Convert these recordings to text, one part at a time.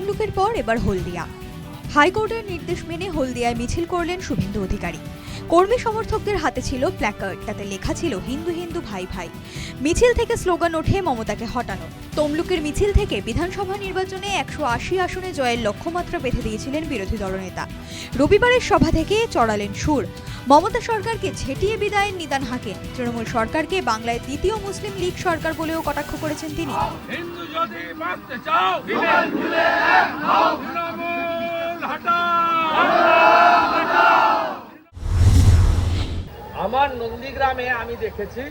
তমলুকের পর এবার হলদিয়া। হাইকোর্টের নির্দেশ মেনে হলদিয়ায় মিছিল করলেন শুভেন্দু অধিকারী। কর্মী সমর্থকদের হাতে ছিল প্ল্যাকার্ড তাতে লেখা ছিল, হিন্দু হিন্দু, ভাই ভাই। মিছিল থেকে স্লোগান ওঠে মমতাকে হটানো। তমলুকের মিছিল থেকে বিধানসভা নির্বাচনে একশো আশি আসনে জয়ের লক্ষ্যমাত্রা বেঁধে দিয়েছিলেন বিরোধী দলনেতা। রবিবারের সভা থেকে চড়ালেন সুর। মমতা সরকারকে ঝেঁটিয়ে বিদায়ের নিদান হাঁকেন। তৃণমূল সরকারকে বাংলায় দ্বিতীয় মুসলিম লীগ সরকার বলেও কটাক্ষ করেছেন তিনি। আমার নন্দীগ্রামে আমি দেখেছি,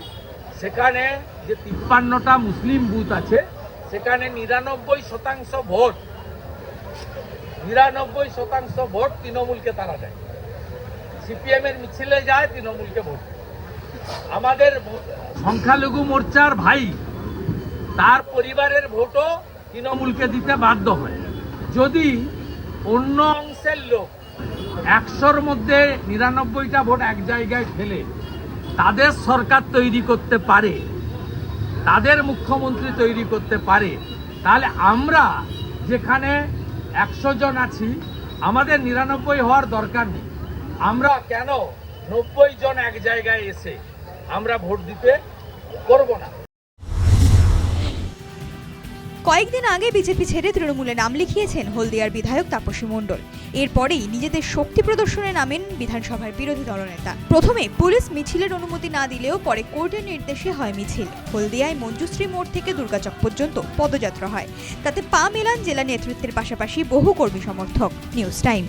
সেখানে যে তিপ্পান্নটা মুসলিম বুথ আছে, সেখানে নিরানব্বই শতাংশ ভোট, নিরানব্বই শতাংশ ভোট তৃণমূলকে তারা দেয়। সিপিএম এর মিছিলে যায়, তৃণমূলকে ভোট আমাদের সংখ্যালঘু মোর্চার ভাই, তার পরিবারের ভোটও তৃণমূলকে দিতে বাধ্য হয়। যদি অন্য অংশের লোক একশোর মধ্যে নিরানব্বইটা ভোট এক জায়গায় ফেলে তাদের সরকার তৈরি করতে পারে, তাদের মুখ্যমন্ত্রী তৈরি করতে পারে, তাহলে আমরা যেখানে একশো জন আছি, আমাদের নিরানব্বই হওয়ার দরকার নেই। আমরা কেন নব্বই জন এক জায়গায় এসে আমরা ভোট দিতে করব না? কয়েকদিন আগে বিজেপি ছেড়ে তৃণমূলে নাম লিখিয়েছেন হলদিয়ার বিধায়ক তাপসী মণ্ডল। এরপরেই নিজেদের শক্তি প্রদর্শনে নামেন বিধানসভার বিরোধী দলনেতা। প্রথমে পুলিশ মিছিলের অনুমতি না দিলেও পরে কোর্টের নির্দেশে হয় মিছিল। হলদিয়ায় মঞ্জুশ্রী মোড় থেকে দুর্গাচক পর্যন্ত পদযাত্রা হয়। তাতে পা মেলান জেলা নেতৃত্বের পাশাপাশি বহু কর্মী সমর্থক। News time.